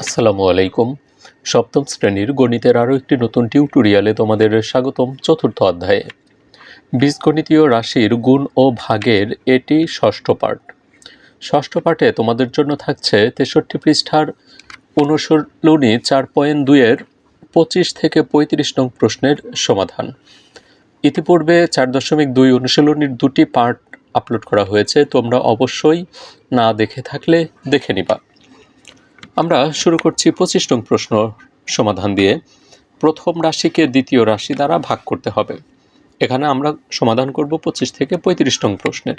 আসসালামু আলাইকুম। সপ্তম শ্রেণির গণিতের আরও একটি নতুন টিউটোরিয়ালে তোমাদের স্বাগতম চতুর্থ অধ্যায়ে। বীজগণিতীয় রাশির গুণ ও ভাগের এটি ষষ্ঠ পার্ট ষষ্ঠ পার্টে তোমাদের জন্য থাকছে তেষট্টি পৃষ্ঠার অনুশীলনী চার পয়েন্ট দুইয়ের পঁচিশ থেকে পঁয়ত্রিশ নং প্রশ্নের সমাধান। ইতিপূর্বে চার দশমিক দুই অনুশীলনীর দুটি পার্ট আপলোড করা হয়েছে, তোমরা অবশ্যই না দেখে থাকলে দেখে নিবা। আমরা শুরু করছি পঁচিশ নং প্রশ্ন সমাধান দিয়ে। প্রথম রাশিকে দ্বিতীয় রাশি দ্বারা ভাগ করতে হবে। এখানে আমরা সমাধান করব পঁচিশ থেকে পঁয়ত্রিশ নং প্রশ্নের।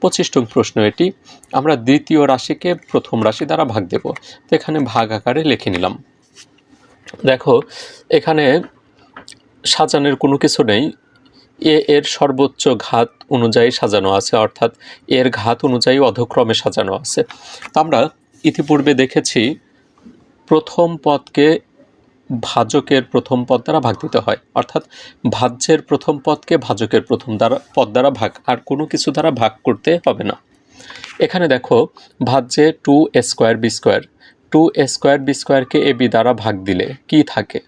পঁচিশ নং প্রশ্ন এটি, আমরা দ্বিতীয় রাশিকে প্রথম রাশি দ্বারা ভাগ দেব। তো এখানে ভাগ আকারে লিখে নিলাম। দেখো, এখানে সাজানোর কোনো কিছু নেই। এ এর সর্বোচ্চ ঘাত অনুযায়ী সাজানো আছে, অর্থাৎ এর ঘাত অনুযায়ী অধক্রমে সাজানো আছে। আমরা ইতিপূর্বে দেখেছি প্রথম পদকে ভাজকের প্রথম পদ দ্বারা ভাগ দিতে হয়। অর্থাৎ ভাজ্যের প্রথম পদকে ভাজকের প্রথম দ্বারা পদ দ্বারা ভাগ। আর কোনো কিছু দ্বারা ভাগ করতে হবে না। এখানে দেখো, ভাজ্যে two A square B square. Two A square B স্কোয়ারকে এ বি দ্বারা ভাগ দিলে কি থাকে?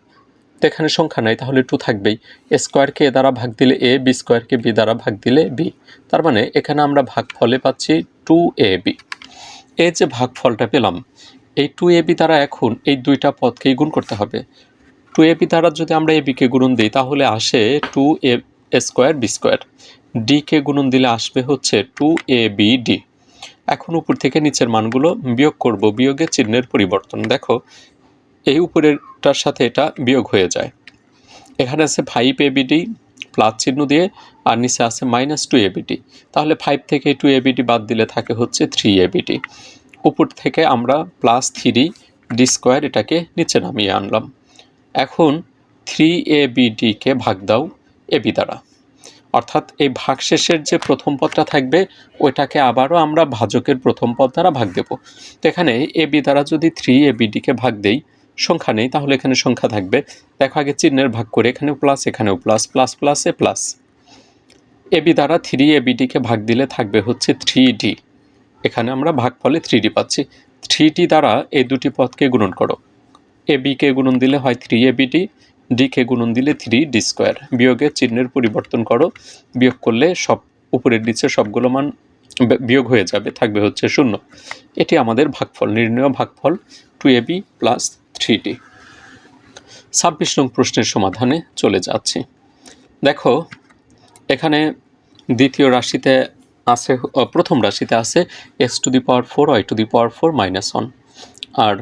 তো এখানে সংখ্যা নাই, তাহলে টু থাকবেই। এ স্কোয়ারকে এ দ্বারা ভাগ দিলে এ, বি স্কোয়ারকে বি দ্বারা ভাগ দিলে বি। তার মানে এখানে আমরা ভাগ ফলে পাচ্ছি টু এ বি। এই যে ভাগফলটা পেলাম, এই টু এ বি দ্বারা এখন এই দুইটা পদকেই গুণ করতে হবে। টু এ বি দ্বারা যদি আমরা এ বিকে গুণন দিই, তাহলে আসে two A square B square decay গুণন দিলে আসবে হচ্ছে টু এ বি ডি এখন উপর থেকে নিচের মানগুলো বিয়োগ করব, বিয়োগের চিহ্নের পরিবর্তন। দেখো, এই উপরেরটার সাথে এটা বিয়োগ হয়ে যায়। এখানে আছে ফাইভ এবিডি প্লাস চিহ্ন দিয়ে আর নিচে আছে মাইনাস টু এবিডি তাহলে ফাইভ থেকে টু এবিডি বাদ দিলে থাকে হচ্ছে থ্রি এবিডি উপর থেকে আমরা প্লাস থ্রি ডি স্কোয়ার এটাকে নিচে নামিয়ে আনলাম। এখন থ্রি এ বিডিকে ভাগ দাও এবি দ্বারা। অর্থাৎ এই ভাগশেষের যে প্রথম পদটা থাকবে, ওইটাকে আবারও আমরা ভাজকের প্রথম পদ দ্বারা ভাগ দেব। তো এখানে এবি দ্বারা যদি থ্রি এ বিডিকে ভাগ দেই সংখ্যা নেই, তাহলে এখানে সংখ্যা থাকবে। দেখো আগে চিহ্নের ভাগ করে এখানেও প্লাস এখানেও plus plus plus plus A B দ্বারা থ্রি এ বিডিকে ভাগ দিলে থাকবে হচ্ছে থ্রি ডি এখানে আমরা ভাগ ফলে থ্রি ডি পাচ্ছি। থ্রি ডি দ্বারা এই দুটি পদকে গুণন করো। এ বিকে গুণন দিলে হয় থ্রি এ বিডি ডিকে গুণন দিলে থ্রি ডি স্কোয়ার বিয়োগের চিহ্নের পরিবর্তন করো। বিয়োগ করলে সব উপরের নিচে সবগুলো মান বিয়োগ হয়ে যাবে, থাকবে হচ্ছে শূন্য। এটি আমাদের ভাগফল, নির্ণয় ভাগফল। Two A B plus three D ছাব্বিশ নং প্রশ্নের সমাধানে চলে যাচ্ছি। দেখো, এখানে দ্বিতীয় রাশিতে আছে প্রথম রাশিতে আছে X to the power four Y to the power four minus one আর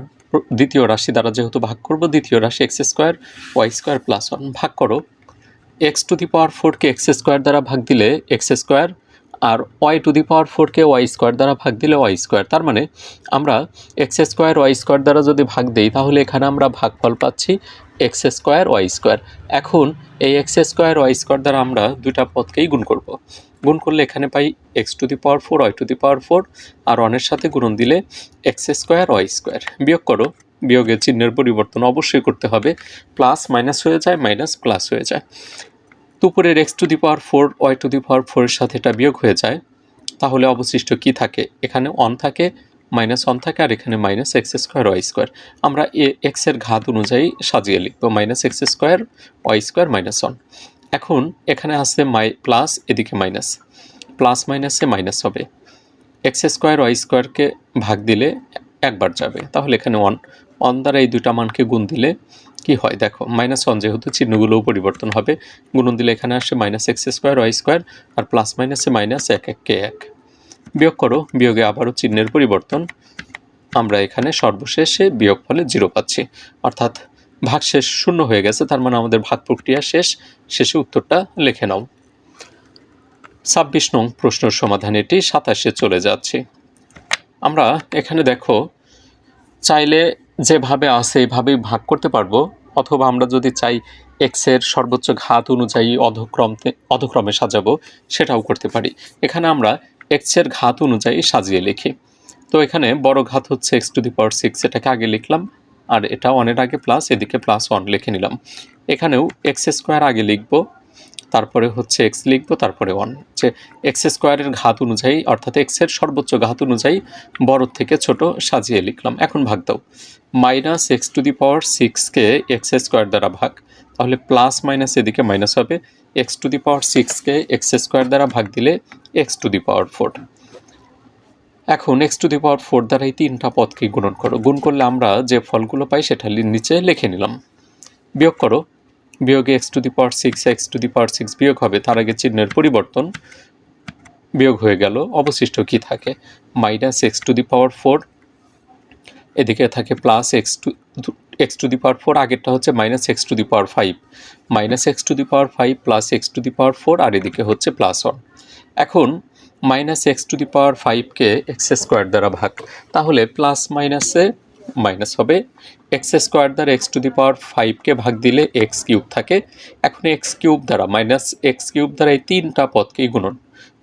দ্বিতীয় রাশি দ্বারা যেহেতু ভাগ করব, দ্বিতীয় রাশি X square Y square plus one ভাগ করো। এক্স টু দি পাওয়ার ফোরকে এক্স স্কোয়ার দ্বারা ভাগ দিলে এক্স স্কোয়ার আর ওয়াই টু দি পাওয়ার ফোরকে ওয়াই স্কোয়ার দ্বারা ভাগ দিলে ওয়াই স্কোয়ার তার মানে আমরা এক্স স্কোয়ার ওয়াই স্কোয়ার দ্বারা যদি ভাগ দিই, তাহলে এখানে আমরা ভাগফল পাচ্ছি এক্স স্কোয়ার ওয়াই স্কোয়ার এখন এই এক্স স্কোয়ার ওয়াই স্কোয়ার দ্বারা আমরা দুইটা পদকেই গুণ করব। গুণ করলে এখানে পাই X to the power four Y to the power four আর ওয়ানের সাথে গুণন দিলে এক্স স্কোয়ার ওয়াই স্কোয়ার বিয়োগ করো, বিয়োগের চিহ্নের পরিবর্তন অবশ্যই করতে হবে। প্লাস মাইনাস হয়ে যায় মাইনাস প্লাস হয়ে যায়। দুপুরের X to the power four Y to the power ফোরের সাথে এটা বিয়োগ হয়ে যায়। তাহলে অবশিষ্ট কি থাকে? এখানে অন থাকে মাইনাস ওয়ান থাকে, আর এখানে minus X square Y square আমরা এ এক্সের ঘাত অনুযায়ী সাজিয়ে লিখব minus X square Y square minus one এখন এখানে আছে মাই প্লাস এদিকে মাইনাস প্লাস মাইনাসে মাইনাস হবে। এক্স স্কোয়ার ওয়াই স্কোয়ারকে ভাগ দিলে একবার যাবে। তাহলে এখানে ওয়ান ওয়ান দ্বারা এই দুটা মানকে গুণ দিলে কি হয়? দেখো মাইনাস ওয়ান যেহেতু চিহ্নগুলোও পরিবর্তন হবে, গুণন দিলে এখানে আসে minus X square Y square আর প্লাস মাইনাসে মাইনাস এক এক, কে, এক। বিয়োগ করো, বিয়োগে আবারও চিহ্নের পরিবর্তন, আমরা এখানে সর্বশেষে বিয়োগ ফলে জিরো পাচ্ছি। অর্থাৎ ভাগ শেষ শূন্য হয়ে গেছে, তার মানে আমাদের ভাগ প্রক্রিয়া শেষ, শেষে উত্তরটা লিখে নাও। ছাব্বিশ নং প্রশ্নের সমাধান এটি, সাতাশে চলে যাচ্ছে। আমরা এখানে দেখো, চাইলে যেভাবে আছে এইভাবেই ভাগ করতে পারব। অথবা আমরা যদি চাই এক্সের সর্বোচ্চ ঘাত অনুযায়ী অধক্রমতে, অধক্রমে সাজাবো, সেটাও করতে পারি। এখানে আমরা এক্সের ঘাত অনুযায়ী সাজিয়ে লিখি। তো এখানে বড় ঘাত হচ্ছে X to the power six এটাকে আগে লিখলাম, আর এটা ওয়ানের আগে প্লাস এদিকে প্লাস ওয়ান লিখে নিলাম। এখানেও এক্স স্কোয়ার আগে লিখব তারপরে হচ্ছে এক্স লিখব, তারপরে ওয়ান যে এক্স স্কোয়ারের ঘাত অনুযায়ী, অর্থাৎ এক্সের সর্বোচ্চ ঘাত অনুযায়ী বড় থেকে ছোট সাজিয়ে লিখলাম। এখন ভাগ দাও। Minus X to the power সিক্সকে x square দ্বারা ভাগ, তাহলে প্লাস মাইনাস এদিকে মাইনাস হবে। এক্স টু দি পাওয়ার সিক্সকে এক্স স্কোয়ার দ্বারা ভাগ দিলে X to the power four এখন X to the power four দ্বারা এই তিনটা পদকে গুণন করো। গুণ করলে আমরা যে ফলগুলো পাই সেটা নিচে লিখে নিলাম। বিয়োগ করো। বিয়োগে X to the power six, X to the power six বিয়োগ হবে, তার আগে চিহ্নের পরিবর্তন বিয়োগ হয়ে গেল, অবশিষ্ট কি থাকে? Minus x to the power four, এদিকে থাকে plus x to x to the power four, আগেরটা হচ্ছে minus x to the power five. Minus x to the power five, plus x to the power four, আর এদিকে হচ্ছে plus one. এখন minus x to the power ফাইভকে x square দ্বারা ভাগ, তাহলে plus মাইনাসে minus হবে, এক্স স্কোয়ার দ্বারা x to the power ফাইভকে ভাগ দিলে এক্স কিউব থাকে। এখন এক্স কিউব দ্বারা মাইনাস এক্স কিউব দ্বারা এই তিনটা পদকেই গুণন।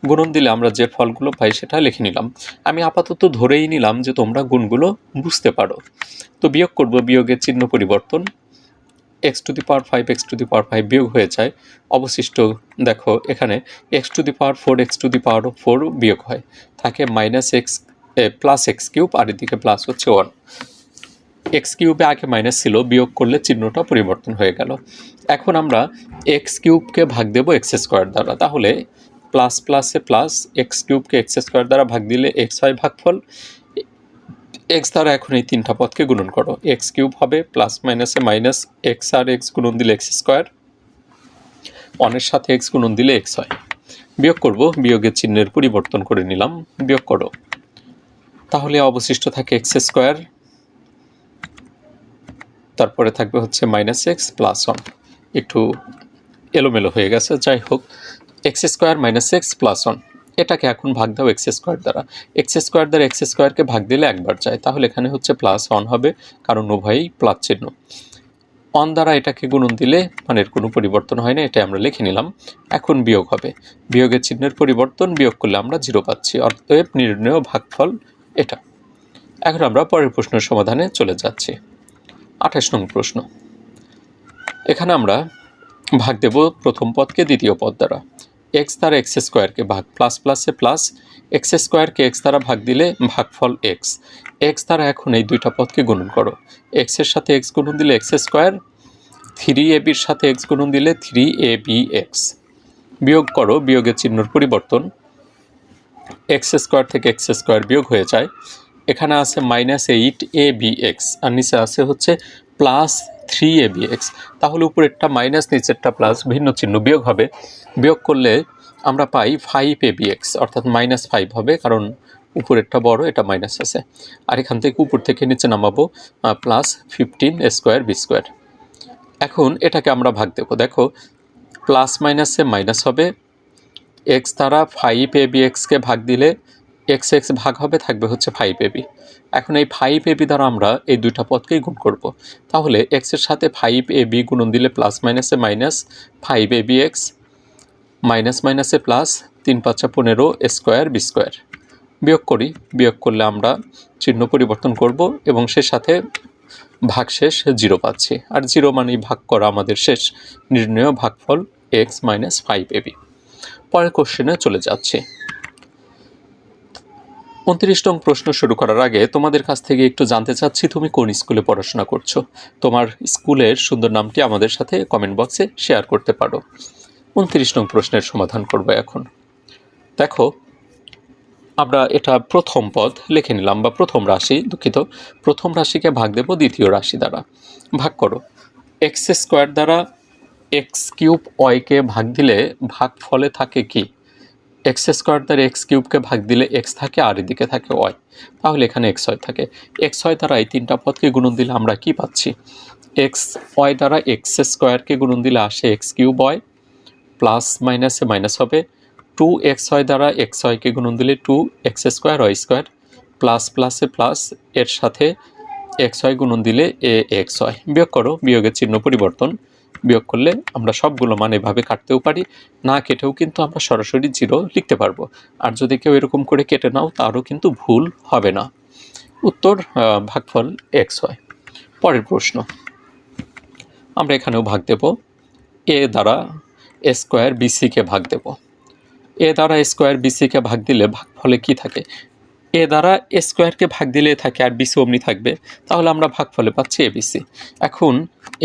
গুণন দিলে আমরা যে ফলগুলো পাই সেটা লিখে নিলাম। আমি আপাতত ধরেই নিলাম যে তোমরা গুণগুলো বুঝতে পারো। তো বিয়োগ করব বিয়োগের চিহ্ন পরিবর্তন। X to the power five, x to the power five বিয়োগ হয়ে যায়। অবশিষ্ট দেখো এখানে x to the power four, x to the power four বিয়োগ হয়। থাকে minus x plus x cube আর এদিকে প্লাস হচ্ছে ওয়ান এক্স কিউবে আগে মাইনাস ছিল, বিয়োগ করলে চিহ্নটা পরিবর্তন হয়ে গেল। এখন আমরা এক্স কিউবকে ভাগ দেবো এক্স স্কোয়ার দ্বারা। তাহলে প্লাস প্লাসে প্লাস এক্স কিউবকে এক্স স্কোয়ার দ্বারা ভাগ দিলে এক্স হয় ভাগফল। এক্স দ্বারা এখন এই তিনটা পদকে গুণন করো। এক্স কিউব হবে প্লাস মাইনাসে মাইনাস এক্স আর এক্স গুণন দিলে এক্স স্কোয়ার ওয়ানের সাথে এক্স গুণন দিলে এক্স হয়। বিয়োগ করব, বিয়োগের চিহ্নের পরিবর্তন করে নিলাম। বিয়োগ করো। তাহলে অবশিষ্ট থাকে এক্স স্কোয়ার। তারপরে থাকবে হচ্ছে মাইনাস এক্স প্লাস ওয়ান একটু এলোমেলো হয়ে গেছে, যাই হোক। X square minus x plus one এটাকে এখন ভাগ দাও এক্স স্কোয়ার দ্বারা। এক্স স্কোয়ার দ্বারা এক্স স্কোয়ারকে ভাগ দিলে একবার যায়। তাহলে এখানে হচ্ছে প্লাস ওয়ান হবে, কারণ উভয়ই প্লাস চিহ্ন। অন দ্বারা এটাকে গুণন দিলে মানের কোনো পরিবর্তন হয় না এটা আমরা লিখে নিলাম। এখন বিয়োগ হবে। বিয়োগের চিহ্নের পরিবর্তন বিয়োগ করলে আমরা জিরো পাচ্ছি। অতএব নির্ণয় ভাগফল এটা। এখন আমরা পরের প্রশ্নের সমাধানে চলে যাচ্ছি। আঠাশ নং প্রশ্ন। এখানে আমরা ভাগ দেব প্রথম পদকে দ্বিতীয় পদ দ্বারা। এক্স দ্বারা এক্স স্কোয়ারকে ভাগ প্লাস প্লাসে প্লাস এক্স স্কোয়ারকে এক্স দ্বারা ভাগ দিলে ভাগফল এক্স এক্স দ্বারা এখন এই দুইটা পদকে গুণন করো। এক্সের সাথে এক্স গুণন দিলে এক্স স্কোয়ার থ্রি এ বির সাথে এক্স গুণন দিলে থ্রি এ বি এক্স বিয়োগ করো, বিয়োগের চিহ্নর পরিবর্তন। এক্স স্কোয়ার থেকে এক্স স্কোয়ার বিয়োগ হয়ে যায়। এখানে আছে minus eight a b x আর নিচে আছে হচ্ছে plus three a b x তাহলে উপরেরটা মাইনাস নিচেরটা প্লাস ভিন্ন চিহ্ন বিয়োগ হবে। বিয়োগ করলে আমরা পাই ফাইভ এ বি এক্স অর্থাৎ মাইনাস ফাইভ হবে, কারণ উপরেরটা বড়, এটা মাইনাস আছে। আর এখান থেকে উপর থেকে নিচে নামাবো plus fifteen square b square এখন এটাকে আমরা ভাগ দেবো। দেখো প্লাস মাইনাসে মাইনাস হবে এক্স দ্বারা ফাইভ এ বি এক্সকে ভাগ দিলে এক্স এক্স ভাগ হবে, থাকবে হচ্ছে ফাইভ এ বি এখন এই ফাইভ এ বি দ্বারা আমরা এই দুইটা পদকেই গুণ করব। তাহলে এক্সের সাথে ফাইভ এ বি গুণন দিলে প্লাস মাইনাসে minus five a b x minus মাইনাসে প্লাস তিন পাঁচা পনেরো স্কোয়ার বি স্কোয়ার বিয়োগ করি, বিয়োগ করলে আমরা চিহ্ন পরিবর্তন করব এবং সে সাথে ভাগ শেষ জিরো পাচ্ছি। আর জিরো মানেই ভাগ করা আমাদের শেষ, নির্ণয় ভাগফল এক্স মাইনাস ফাইভ এবি পরের কোশ্চেনে চলে যাচ্ছি। উনত্রিশ নং প্রশ্ন শুরু করার আগে তোমাদের কাছ থেকে একটু জানতে চাচ্ছি, তুমি কোন স্কুলে পড়াশোনা করছ? তোমার স্কুলের সুন্দর নামটি আমাদের সাথে কমেন্ট বক্সে শেয়ার করতে পারো। উনত্রিশ নং প্রশ্নের সমাধান করব এখন। দেখো, আমরা এটা প্রথম পদ লিখে নিলাম বা প্রথম রাশি, দুঃখিত। প্রথম রাশিকে ভাগ দেব দ্বিতীয় রাশি দ্বারা। ভাগ করো। এক্স স্কোয়ার দ্বারা এক্স কিউব ওয়াইকে ভাগ দিলে ভাগ ফলে থাকে কি? এক্স স্কোয়ার দ্বারা এক্স কিউবকে ভাগ দিলে এক্স থাকে আর এদিকে থাকে ওয়াই তাহলে এখানে এক্স হয় থাকে। এক্স হয় দ্বারা এই তিনটা পদকে গুণন দিলে আমরা কি পাচ্ছি? এক্স ওয়াই দ্বারা এক্স স্কোয়ারকে গুণন দিলে আসে এক্স কিউব ওয়াই প্লাস মাইনাসে মাইনাস হবে। টু এক্স ওয়াই দ্বারা এক্স ওয়াইকে গুণন দিলে two x square y square plus প্লাসে প্লাস এর সাথে এক্স ওয়াই গুণন দিলে এ এক্স ওয়াই বিয়োগ করো, বিয়োগের চিহ্ন পরিবর্তন। বিয়োগ করলে আমরা সবগুলো মান এভাবে কাটতেও পারি, না কেটেও কিন্তু আমরা সরাসরি জিরো লিখতে পারব। আর যদি কেউ এরকম করে কেটে নাও, তারও কিন্তু ভুল হবে না। উত্তর ভাগফল এক্স হয়। পরের প্রশ্ন। আমরা এখানেও ভাগ দেব। এ দ্বারা এ স্কোয়ার বিসিকে ভাগ দেব। এ দ্বারা স্কোয়ার বিসিকে ভাগ দিলে ভাগ ফলে কী থাকে? এ দ্বারা এ স্কোয়ারকে ভাগ দিলে থাকে আর বিসি অমনি থাকবে, তাহলে আমরা ভাগ ফলে পাচ্ছি এবিসি এখন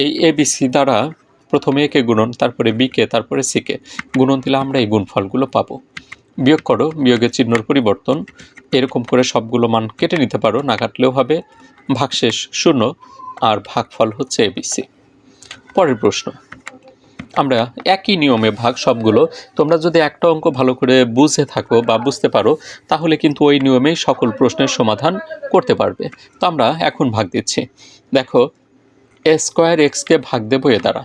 এই এবিসি দ্বারা প্রথমে একে গুণন, তারপরে বিকে তারপরে সিকে গুণন দিলে আমরা এই গুণফলগুলো পাবো। বিয়োগ করো, বিয়োগের চিহ্নর পরিবর্তন। এরকম করে সবগুলো মান কেটে নিতে পারো, না কাটলেও হবে। ভাগশেষ শূন্য, আর ভাগফল হচ্ছে এবিসি পরের প্রশ্ন। আমরা একই নিয়মে ভাগ সবগুলো। তোমরা যদি একটা অঙ্ক ভালো করে বুঝে থাকো বা বুঝতে পারো, তাহলে কিন্তু ওই নিয়মেই সকল প্রশ্নের সমাধান করতে পারবে। তো আমরা এখন ভাগ দিচ্ছি। দেখো, এ স্কোয়ার এক্সকে ভাগ দেবো এ দ্বারা।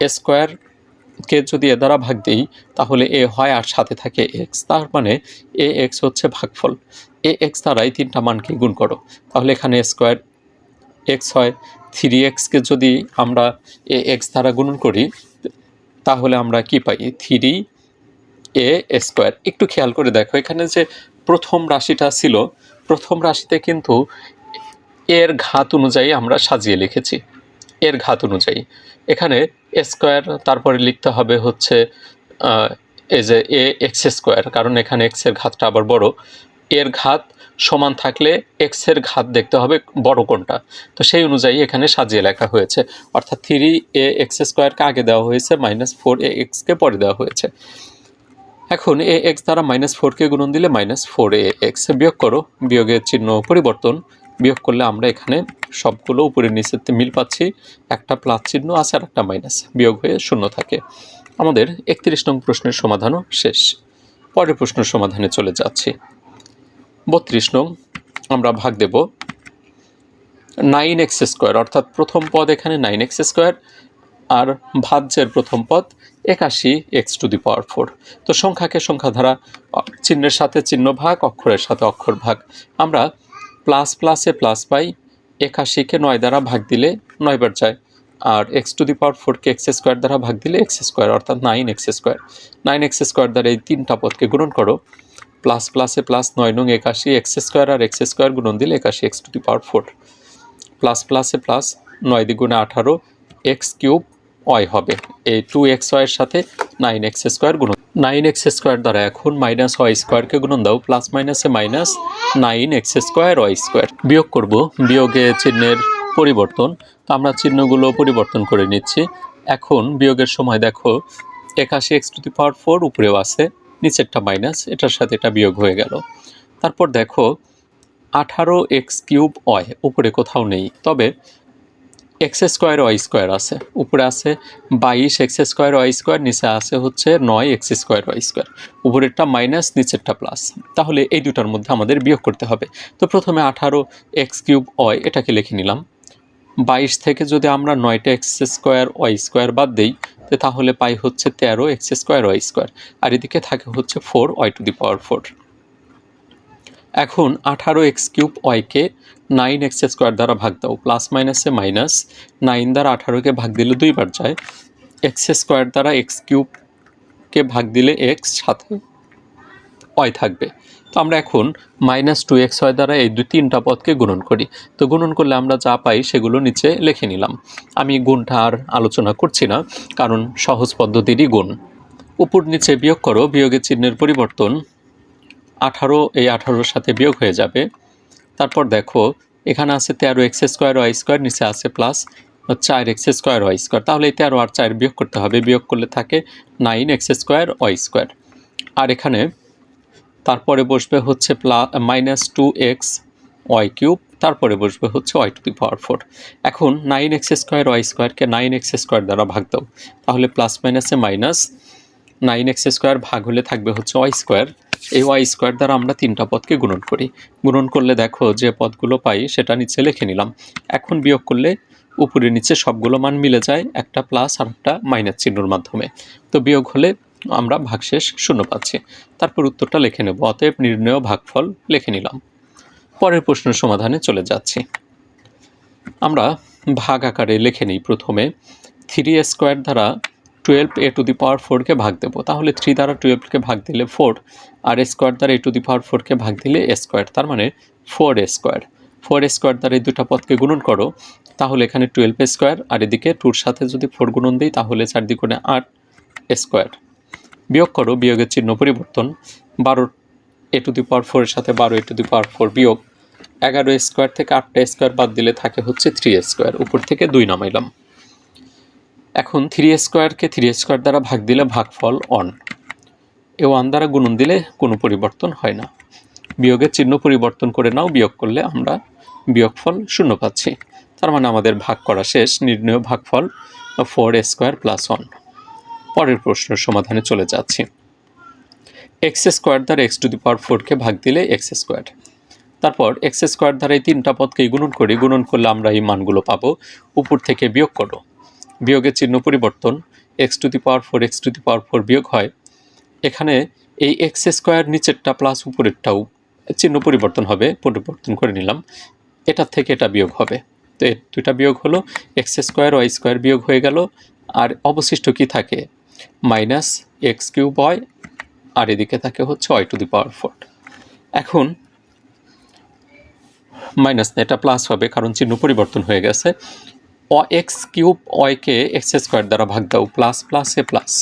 এ স্কোয়ারকে যদি এ দ্বারা ভাগ দিই, তাহলে এ হয় আর সাথে থাকে এক্স। তার মানে এ এক্স হচ্ছে ভাগফল। এ এক্স দ্বারাই তিনটা মানকে গুণ করো। তাহলে এখানে স্কোয়ার এক্স হয়। থ্রি এক্সকে যদি আমরা এ এক্স দ্বারা গুণন করি তাহলে আমরা কি পাই? থ্রি এ স্কোয়ার একটু খেয়াল করে দেখো, এখানে যে প্রথম রাশিটা ছিল, প্রথম রাশিতে কিন্তু এর ঘাত অনুযায়ী আমরা সাজিয়ে লিখেছি। এর ঘাত অনুযায়ী। এখানে স্কোয়ার তারপরে লিখতে হবে হচ্ছে এই যে এ এক্স স্কোয়ার কারণ এখানে এক্সের ঘাতটা আবার বড়। এর ঘাত সমান থাকলে এক্সের ঘাত দেখতে হবে বড় কোনটা তো সেই অনুযায়ী এখানে সাজিয়ে লেখা হয়েছে। অর্থাৎ থ্রি এ এক্স স্কোয়ারকে আগে দেওয়া হয়েছে মাইনাস ফোর এ এক্সকে পরে দেওয়া হয়েছে। এখন এ এক্স দ্বারা মাইনাস ফোরকে গুণন দিলে মাইনাস ফোর এ এক্স বিয়োগ করো। বিয়োগের চিহ্ন পরিবর্তন। বিয়োগ করলে আমরা এখানে সবগুলো উপরে নিচেতে মিল পাচ্ছি। একটা প্লাস চিহ্ন আছে আর একটা মাইনাস বিয়োগ হয়ে শূন্য থাকে। আমাদের একত্রিশ নং প্রশ্নের সমাধানও শেষ। পরের প্রশ্নের সমাধানে চলে যাচ্ছি। বত্রিশ নং আমরা ভাগ দেব নাইন এক্স স্কোয়ার অর্থাৎ প্রথম পদ এখানে নাইন এক্স স্কোয়ার আর ভাজ্যের প্রথম পদ একাশি x to the power four. তো সংখ্যাকে সংখ্যা অ, চিহ্নের সাথে চিহ্ন ভাগ অক্ষরের সাথে অক্ষর ভাগ। আমরা প্লাস প্লাসে প্লাস পাই একাশিকে নয় দ্বারা ভাগ দিলে নয়বার যায়। আর এক্স টু দি পাওয়ার ফোরকে এক্স স্কোয়ার দ্বারা ভাগ দিলে এক্স স্কোয়ার অর্থাৎ nine x square. Nine x square দ্বারা এই তিনটা পদকে গুণন করো প্লাস প্লাসে প্লাস নয় নং একাশি এক্স স্কোয়ার আর এক্স স্কোয়ার গুণন দিলে একাশি x to the power four plus প্লাসে প্লাস নয় দ্বিগুণে আঠারো এক্স কিউব ওয়াই হবে। এই টু এক্স ওয়াইয়ের সাথে নাইন এক্স স্কোয়ার গুণন। নাইন এক্স স্কোয়ার দ্বারা এখন মাইনাস ওয়াই স্কোয়ারকে গুণন দাও প্লাস মাইনাসে minus nine x square y square বিয়োগ করব বিয়োগে চিহ্নের পরিবর্তন। তো আমরা চিহ্নগুলো পরিবর্তন করে নিচ্ছি। এখন বিয়োগের সময় দেখো, একাশি x to the power four উপরেও আছে। নিচেরটা মাইনাস এটার সাথে এটা বিয়োগ হয়ে গেল। তারপর দেখো, আঠারো এক্স কিউব ওয়াই উপরে কোথাও নেই। তবে এক্স স্কোয়ার ওয়াই স্কোয়ার আছে, উপরে আছে বাইশ এক্স স্কোয়ার ওয়াই স্কোয়ার নিচে আছে হচ্ছে নয় এক্স স্কোয়ার ওয়াই স্কোয়ার উপরেরটা মাইনাস নিচেরটা প্লাস তাহলে এই দুটার মধ্যে আমাদের বিয়োগ করতে হবে। তো প্রথমে আঠারো এক্স কিউব ওয়াই এটাকে লিখে নিলাম। বাইশ থেকে যদি আমরা নয়টা এক্স স্কোয়ার, ওয়াই স্কোয়ার বাদ দিই তাহলে পাই হচ্ছে তেরো এক্স স্কোয়ার, ওয়াই স্কোয়ার। আর এদিকে থাকে হচ্ছে four, y to the power four. এখন আঠারো এক্স কিউব ওয়াইকে নাইন এক্স স্কোয়ার দ্বারা ভাগ দাও, প্লাস মাইনাসে মাইনাস, নাইন দ্বারা আঠারোকে ভাগ দিলে দুইবার যায়। এক্স স্কোয়ার দ্বারা এক্স কিউবকে ভাগ দিলে এক্স সাথে ওয়াই থাকবে। তো আমরা এখন মাইনাস টু এক্স ওয়াই দ্বারা এই দুই তিনটা পদকে গুণন করি। তো গুণন করলে আমরা যা পাই সেগুলো নিচে লিখে নিলাম। আমি গুণটা আর আলোচনা করছি না, কারণ সহজ পদ্ধতিরই গুণ। উপর নিচে বিয়োগ করো, বিয়োগের চিহ্নের পরিবর্তন আঠারো, এই আঠারোর সাথে বিয়োগ হয়ে যাবে। তারপর দেখো, এখানে আছে তেরো এক্স স্কোয়ার ওয়াই স্কোয়ার নিচে আছে প্লাস চার এক্স স্কোয়ার ওয়াই স্কোয়ার তাহলে এই তেরো আর চার বিয়োগ করতে হবে। বিয়োগ করলে থাকে nine x square y square আর এখানে তারপরে বসবে হচ্ছে প্লা minus two x y cube তারপরে বসবে হচ্ছে y to the power four এখন নাইন এক্স স্কোয়ার ওয়াই স্কোয়ারকে নাইন এক্স স্কোয়ার দ্বারা ভাগ দাও। তাহলে প্লাস মাইনাসে মাইনাস নাইন এক্স স্কোয়ার ভাগ হলে থাকবে হচ্ছে ওয়াই স্কোয়ার এই ওয়াই স্কোয়ার দ্বারা আমরা তিনটা পদকে গুণন করি। গুণন করলে দেখো যে পদগুলো পাই, সেটা নিচে লিখে নিলাম। এখন বিয়োগ করলে উপরে নিচে সবগুলো মান মিলে যায়, একটা প্লাস আর একটা মাইনাস চিহ্নর মাধ্যমে। তো বিয়োগ হলে আমরা ভাগশেষ শূন্য পাচ্ছি। তারপর উত্তরটা লিখে নেব, অতএব নির্ণয় ভাগফল লিখে নিলাম। পরের প্রশ্ন সমাধানে চলে যাচ্ছি। আমরা ভাগ আকারে লিখে নিই প্রথমে থ্রি স্কোয়ার দ্বারা twelve a to the power ফোরকে ভাগ দেবো। তাহলে থ্রি দ্বারা টুয়েলভকে ভাগ দিলে ফোর আর স্কোয়ার দ্বারা এ টু দি পাওয়ার ফোরকে ভাগ দিলে স্কোয়ার তার মানে ফোর স্কোয়ার ফোর স্কোয়ার দ্বারা এই দুটা পদকে গুণন করো, তাহলে এখানে টুয়েলভ স্কোয়ার আর এদিকে টুর সাথে যদি ফোর গুণন দিই, তাহলে চার দ্বিগুণে আট স্কোয়ার বিয়োগ করো, বিয়োগের চিহ্ন পরিবর্তন বারো এ টু দি পাওয়ার ফোরের সাথে বারো এ টু দি পাওয়ার ফোর বিয়োগ। এগারো স্কোয়ার থেকে আটটা স্কোয়ার বাদ দিলে থাকে হচ্ছে থ্রি স্কোয়ার উপর থেকে দুই নামাইলাম। এখন থ্রি স্কোয়ারকে থ্রি স্কোয়ার দ্বারা ভাগ দিলে ভাগফল অন এ ওয়ান দ্বারা গুণন দিলে কোনো পরিবর্তন হয় না। বিয়োগের চিহ্ন পরিবর্তন করে নাও, বিয়োগ করলে আমরা বিয়োগফল শূন্য পাচ্ছি। তার মানে আমাদের ভাগ করা শেষ, নির্ণয় ভাগফল ফোর স্কোয়ার প্লাস ওয়ান পরের প্রশ্নের সমাধানে চলে যাচ্ছি। এক্স স্কোয়ার দ্বারা এক্স টু দি পাওয়ার ফোরকে ভাগ দিলে এক্স স্কোয়ার। তারপর এক্স স্কোয়ার দ্বারা এই তিনটা পদকেই গুণন করি গুণন করলে আমরা এই মানগুলো পাবো। উপর থেকে বিয়োগ করো। বিয়োগের চিহ্ন পরিবর্তন x to the power four x to the power four বিয়োগ হয়। এখানে এই এক্স স্কোয়ার নিচেরটা প্লাস উপরেরটাও চিহ্ন পরিবর্তন হবে, পরিবর্তন করে নিলাম। এটার থেকে এটা বিয়োগ হবে। তো দুইটা বিয়োগ হলো এক্স স্কোয়ার ওয়াই স্কোয়ার বিয়োগ হয়ে গেল। আর অবশিষ্ট কি থাকে? মাইনাস এক্স কিউব ওয়াই আর এদিকে থাকে হচ্ছে y to the power four. এখন মাইনাস না এটা প্লাস হবে, কারণ চিহ্ন পরিবর্তন হয়ে গেছে। অ এক্স কিউব ওয়াইকে এক্স স্কোয়ার দ্বারা ভাগ দাও, প্লাস প্লাস, এ প্লাস।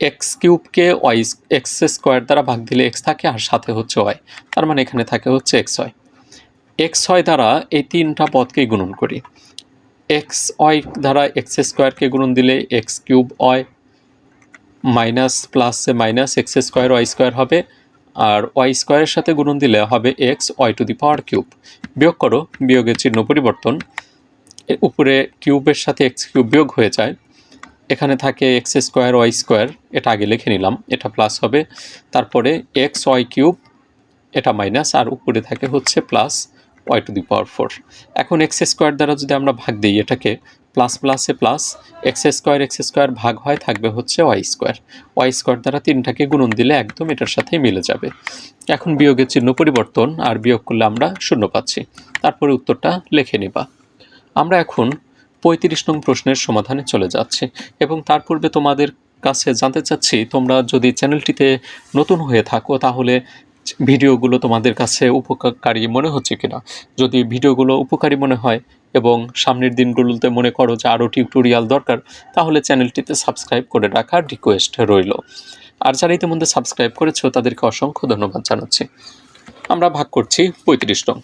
এক্স কিউবকে ওয়াই এক্স স্কোয়ার দ্বারা ভাগ দিলে এক্স থাকে, আর সাথে হচ্ছে ওয়াই তার মানে এখানে থাকে হচ্ছে এক্স ওয়াই এক্স ওয়াই দ্বারা এই তিনটা পদকেই গুণন করি। এক্স ওয়াই দ্বারা এক্স স্কোয়ারকে গুণন দিলে এক্স কিউব ওয়াই মাইনাস প্লাসে minus x square y square হবে, আর ওয়াই স্কোয়ারের সাথে গুণন দিলে হবে x y to the power cube বিয়োগ করো, বিয়োগের চিহ্ন পরিবর্তন। উপরে কিউবের সাথে এক্স কিউব বিয়োগ হয়ে যায়। এখানে থাকে এক্স স্কোয়ার ওয়াই স্কোয়ার এটা আগে লিখে নিলাম, এটা প্লাস হবে। তারপরে এক্স ওয়াই কিউব এটা মাইনাস আর উপরে থাকে হচ্ছে plus y to the power four এখন এক্স স্কোয়ার দ্বারা যদি আমরা ভাগ দিই এটাকে প্লাস প্লাসে plus x square x square ভাগ হয়, থাকবে হচ্ছে ওয়াই স্কোয়ার ওয়াই স্কোয়ার দ্বারা তিনটাকে গুণন দিলে একদম এটার সাথেই মিলে যাবে। এখন বিয়োগের চিহ্ন পরিবর্তন আর বিয়োগ করলে আমরা শূন্য পাচ্ছি। তারপরে উত্তরটা লিখে নিবা। আমরা এখন পঁয়ত্রিশ নং প্রশ্নের সমাধানে চলে যাচ্ছি এবং তার পূর্বে তোমাদের কাছে জানতে চাচ্ছি, তোমরা যদি চ্যানেলটিতে নতুন হয়ে থাকো, তাহলে ভিডিওগুলো তোমাদের কাছে উপকারী মনে হচ্ছে কিনা? যদি ভিডিওগুলো উপকারী মনে হয় এবং সামনের দিনগুলোতে মনে করো যে আরও টিউটোরিয়াল দরকার, তাহলে চ্যানেলটিতে সাবস্ক্রাইব করে রাখার রিকোয়েস্ট রইল। আর যারা ইতিমধ্যে সাবস্ক্রাইব করেছ, তাদেরকে অসংখ্য ধন্যবাদ জানাচ্ছি। আমরা ভাগ করছি পঁয়ত্রিশ নং।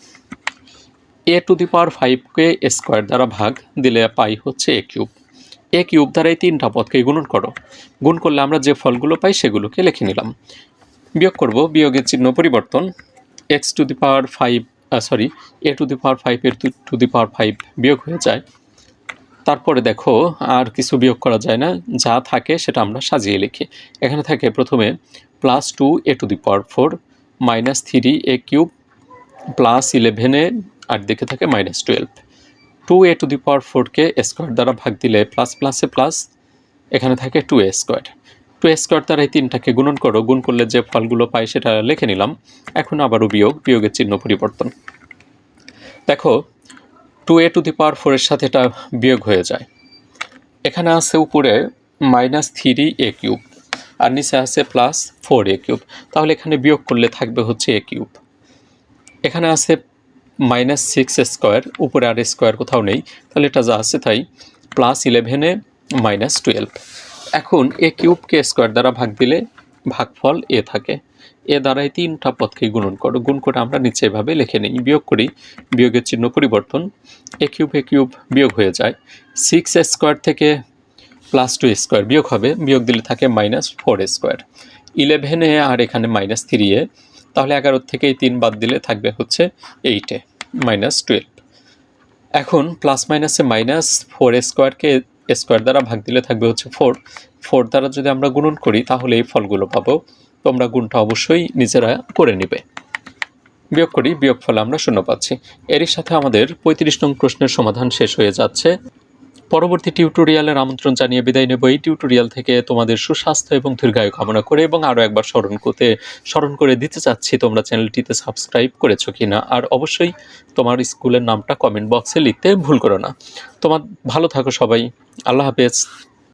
এ টু দি পাওয়ার ফাইভকে স্কোয়ার দ্বারা ভাগ দিলে পাই হচ্ছে এ কিউব এ কিউব দ্বারা এই তিনটা পদকে গুণন করো। গুণ করলে আমরা যে ফলগুলো পাই সেগুলোকে লিখে নিলাম। বিয়োগ করব, বিয়োগের চিহ্ন পরিবর্তন x to the power five sorry a to the power five এর টু দি পাওয়ার ফাইভ বিয়োগ হয়ে যায়। তারপরে দেখো, আর কিছু বিয়োগ করা যায় না, যা থাকে সেটা আমরা সাজিয়ে লিখি। এখানে থাকে প্রথমে plus two a to the power four minus three a cube plus ইলেভেনে আর দিকে থাকে minus twelve two a to the power ফোরকে স্কোয়ার দ্বারা ভাগ দিলে প্লাস প্লাসে প্লাস এখানে থাকে two a square a square দ্বারা এই তিনটাকে গুণন করো। গুণ করলে যে ফলগুলো পাই সেটা লিখে নিলাম। এখন আবারও বিয়োগ, বিয়োগের চিহ্ন পরিবর্তন। দেখো two a to the power ফোরের সাথে এটা বিয়োগ হয়ে যায়। এখানে আছে উপরে মাইনাস থ্রি এ কিউব আর নিচে আছে প্লাস ফোর এ কিউব তাহলে এখানে বিয়োগ করলে থাকবে হচ্ছে এ কিউব এখানে আছে মাইনাস সিক্স স্কোয়ার উপরে আর স্কোয়ার কোথাও নেই। তাহলে এটা যা আছে তাই প্লাস ইলেভেনে মাইনাস টুয়েলভ এখন এ কিউবকে স্কোয়ার দ্বারা ভাগ দিলে ভাগফল এ থাকে। এ দ্বারাই তিনটা পদকে গুণন করো, গুণ করে আমরা নিচে এভাবে লিখে নিই। বিয়োগ করি, বিয়োগের চিহ্ন পরিবর্তন। এ কিউব এ কিউব বিয়োগ হয়ে যায়। সিক্স স্কোয়ার থেকে প্লাস টু স্কোয়ার বিয়োগ হবে। বিয়োগ দিলে থাকে মাইনাস ফোর স্কোয়ার। ইলেভেনে আর এখানে মাইনাস থ্রি এ। তাহলে এগারো থেকে এই তিন বাদ দিলে থাকবে হচ্ছে এইটে মাইনাস টুয়েলভ এখন প্লাস মাইনাসে মাইনাস ফোর স্কোয়ারকে স্কোয়ার দ্বারা ভাগ দিলে থাকবে হচ্ছে ফোর ফোর দ্বারা যদি আমরা গুণন করি, তাহলে এই ফলগুলো পাবো। তোমরা গুণটা অবশ্যই নিজেরা করে নেবে। বিয়োগ করি বিয়োগ ফলে আমরা শূন্য পাচ্ছি। এরই সাথে আমাদের পঁয়ত্রিশ নং প্রশ্নের সমাধান শেষ হয়ে যাচ্ছে। পরবর্তী টিউটোরিয়ালের আমন্ত্রণ জানিয়ে বিদায় নেব। এই টিউটোরিয়াল থেকে তোমাদের সুস্বাস্থ্য এবং দীর্ঘায়ু কামনা করে এবং আরও একবার স্মরণ করতে, স্মরণ করে দিতে চাচ্ছি, তোমরা চ্যানেলটিতে সাবস্ক্রাইব করেছ কি না আর অবশ্যই তোমার স্কুলের নামটা কমেন্ট বক্সে লিখতে ভুল করো না। তোমার, ভালো থাকো সবাই। আল্লাহ হাফেজ।